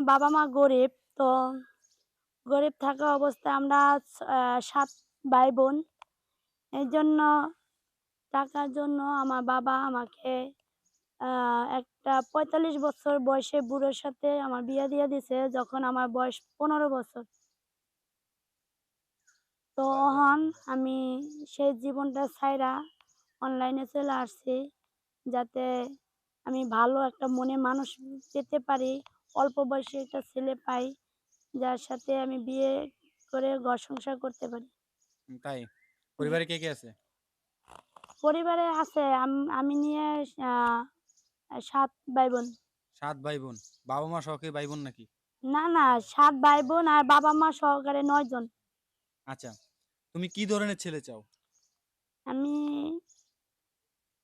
আমার বাবা মা গরিব তো গরিব থাকা অবস্থায় আমরা সাত ভাই বোন এই জন্য টাকার জন্য আমার বাবা আমাকে একটা পঁয়তাল্লিশ বছর বয়সে বুড়োর সাথে আমার বিয়ে দিয়ে দিছে যখন আমার বয়স পনেরো বছর। তো তখন আমি সেই জীবনটা ছাইরা অনলাইনে চলে আসছি যাতে আমি ভালো একটা মনে মানুষ পেতে পারি। অল্প বয়সে একটা ছেলে পাই যার সাথে আমি বিয়ে করে ঘর সংসার করতে পারি। তাই? পরিবারে কে কে আছে? পরিবারে আছে আম- আমি নিয়ে আহ, সাত ভাই বোন সাত ভাই বোন বাবা মা সহকে ভাই বোন নাকি? না না সাত ভাই বোন আর বাবা মা সহকারে নয় জন। আচ্ছা তুমি কি ধরনের ছেলে চাও? আমি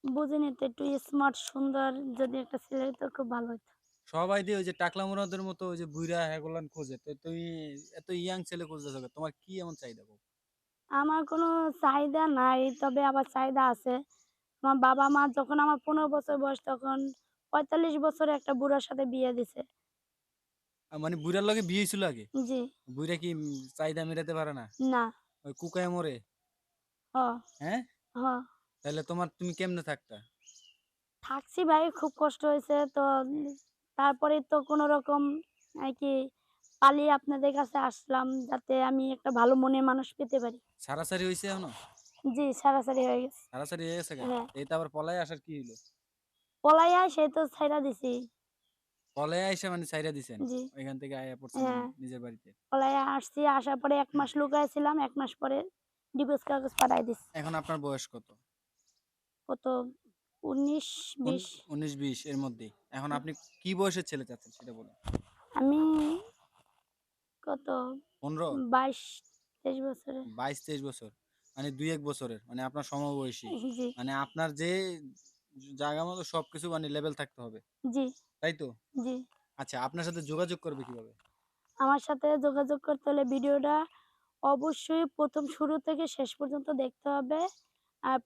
বুঝিনি তো একটু স্মার্ট সুন্দর যদি একটা ছেলে হতো খুব ভালো হতো সবাই দিয়ে ওই যে টাকলা মুরাদের মতো ওই যে বুইরা হেগুলান খোঁজে। তো তুই এত ইয়াং ছেলে খুঁজতেছ কেন? তোমার কি এমন চাহিদা বল? আমার কোনো চাহিদা নাই তবে আবার চাহিদা আছে। আমার বাবা মা যখন আমার পনেরো বছর বয়স তখন পঁয়তাল্লিশ বছরে একটা বুড়ার সাথে বিয়ে দিছে। মানে বুইরার লগে বিয়ে ছিল আগে? জি। বুইরা কি চাহিদা মেটাতে পারে না? না। ওই কুকায় মরে? হ। হ্যাঁ? হ। তাহলে তোমার তুমি কেমনে থাকতা? থাকছি ভাই খুব কষ্ট হয়েছে। তো তারপরে তো কোনো রকম আর কি পালিয়ে আপনাদের কাছে আসলাম যাতে আমি একটা ভালো মনের মানুষ পেতে পারি। সারাসারি হয়েছে এখনও? জি সারাসারি হয়ে গেছে। সারাসারি হয়ে গেছে? হ্যাঁ। এই তো আবার পলায় আসার কি হলো পলাইয়া সে তো ছাইরা দিছি। পলায় আইসা মানে সাইরা দিছেন? ওইখান থেকে আয়া পড়ছেন হ্যাঁ। নিজের বাড়িতে? আসছি আসার পরে এক মাস লুকাইছিলাম এক মাস পরে ডিভোর্স কাগজ পাঠাই দিছি। এখন আপনার বয়স কত? কত উনিশ বিশ। উনিশ বিশ এর মধ্যে এখন আপনি কি বয়সের ছেলে চাচ্ছেন সেটা বলুন। আমি কত? পনেরো? বাইশ তেইশ বছরে বাইশ তেইশ বছর। মানে দুই এক বছরের। মানে আপনার সমবয়সী। মানে আপনার যে জায়গা মতো সবকিছু মানে লেভেল থাকতে হবে। জি। তাই তো? জি। আচ্ছা আপনার সাথে যোগাযোগ করবে কীভাবে? আমার সাথে যোগাযোগ করতে হলে ভিডিওটা অবশ্যই প্রথম শুরু থেকে শেষ পর্যন্ত দেখতে হবে।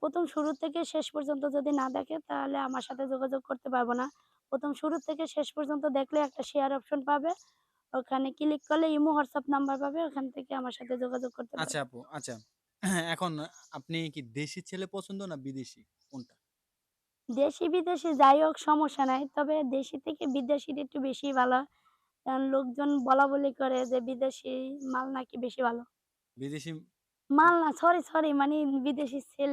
প্রথম শুরু থেকে শেষ পর্যন্ত যদি না দেখে তাহলে আমার সাথে যোগাযোগ করতে পারব না। প্রথম শুরু থেকে শেষ পর্যন্ত দেখলে একটা শেয়ার অপশন পাবে। ওখানে ক্লিক করলে ইমো হোয়াটসঅ্যাপ নাম্বার পাবে ওখান থেকে আমার সাথে যোগাযোগ করতে পারবে। আচ্ছা আপু আচ্ছা। এখন আপনি কি দেশি ছেলে পছন্দ না বিদেশি? কোনটা? দেশি বিদেশি যাই হোক সমস্যা নাই। তবে দেশি থেকে বিদেশির একটু বেশি ভালো। কারণ লোকজন বলা বলি করে যে বিদেশি মাল নাকি বেশি ভালো। বিদেশি মাল না সরি সরি মানে বিদেশি ছেলে।